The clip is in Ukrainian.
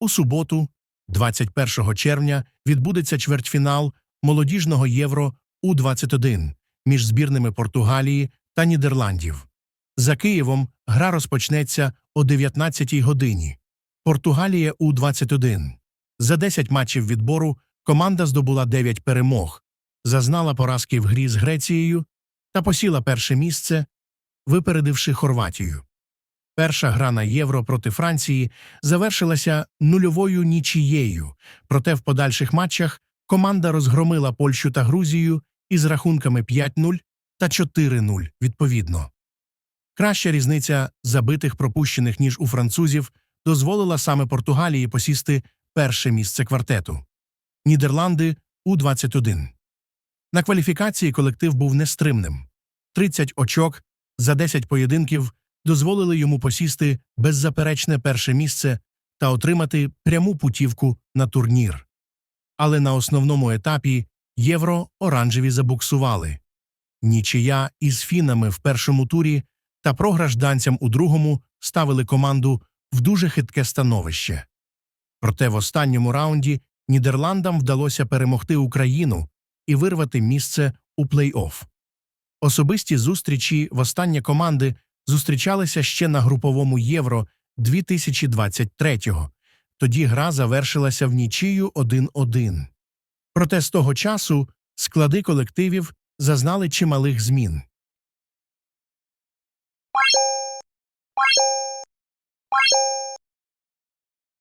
У суботу, 21 червня, відбудеться чвертьфінал молодіжного Євро У-21 між збірними Португалії та Нідерландів. За Києвом гра розпочнеться о 19-й годині. Португалія У-21. За 10 матчів відбору команда здобула 9 перемог, зазнала поразки в грі з Грецією та посіла перше місце, випередивши Хорватію. Перша гра на Євро проти Франції завершилася нульовою нічією, проте в подальших матчах команда розгромила Польщу та Грузію із рахунками 5-0 та 4-0 відповідно. Краща різниця забитих пропущених, ніж у французів, дозволила саме Португалії посісти перше місце квартету. Нідерланди У-21. На кваліфікації колектив був нестримним. 30 очок за 10 поєдинків дозволили йому посісти беззаперечне перше місце та отримати пряму путівку на турнір. Але на основному етапі євро оранжеві забуксували. Нічия із фінами в першому турі та програш данцям у другому ставили команду в дуже хитке становище. Проте в останньому раунді Нідерландам вдалося перемогти Україну і вирвати місце у плей-офф. Особисті зустрічі востаннє команди зустрічалися ще на груповому євро 2023-го. Тоді гра завершилася в нічию 1-1. Проте з того часу склади колективів зазнали чималих змін.